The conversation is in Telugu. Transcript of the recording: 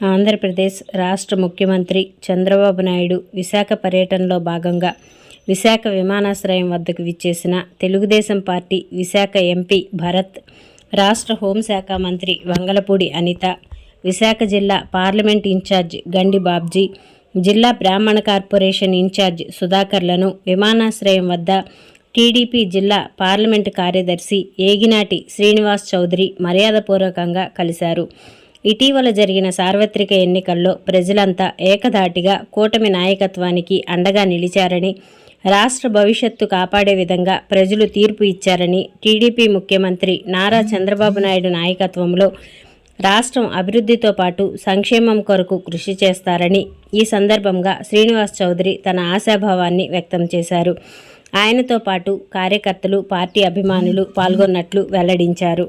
ఆంధ్రప్రదేశ్ రాష్ట్ర ముఖ్యమంత్రి చంద్రబాబు నాయుడు విశాఖ పర్యటనలో భాగంగా విశాఖ విమానాశ్రయం వద్దకు విచ్చేసిన తెలుగుదేశం పార్టీ విశాఖ ఎంపీ భరత్ రాష్ట్ర హోంశాఖ మంత్రి వంగలపూడి అనిత విశాఖ జిల్లా పార్లమెంట్ ఇన్ఛార్జ్ గండి బాబ్జీ జిల్లా బ్రాహ్మణ కార్పొరేషన్ ఇన్ఛార్జ్ సుధాకర్లను విమానాశ్రయం వద్ద టీడీపీ జిల్లా పార్లమెంటు కార్యదర్శి ఏగినాటి శ్రీనివాస్ చౌదరి మర్యాదపూర్వకంగా కలిశారు. ఇటీవల జరిగిన సార్వత్రిక ఎన్నికల్లో ప్రజలంతా ఏకధాటిగా కూటమి నాయకత్వానికి అండగా నిలిచారని రాష్ట్ర భవిష్యత్తు కాపాడే విధంగా ప్రజలు తీర్పు ఇచ్చారని టీడీపీ ముఖ్యమంత్రి నారా చంద్రబాబు నాయుడు నాయకత్వంలో రాష్ట్రం అభివృద్ధితో పాటు సంక్షేమం కొరకు కృషి చేస్తారని ఈ సందర్భంగా శ్రీనివాస్ చౌదరి తన ఆశాభావాన్ని వ్యక్తం చేశారు. ఆయనతో పాటు కార్యకర్తలు పార్టీ అభిమానులు పాల్గొన్నట్లు వెల్లడించారు.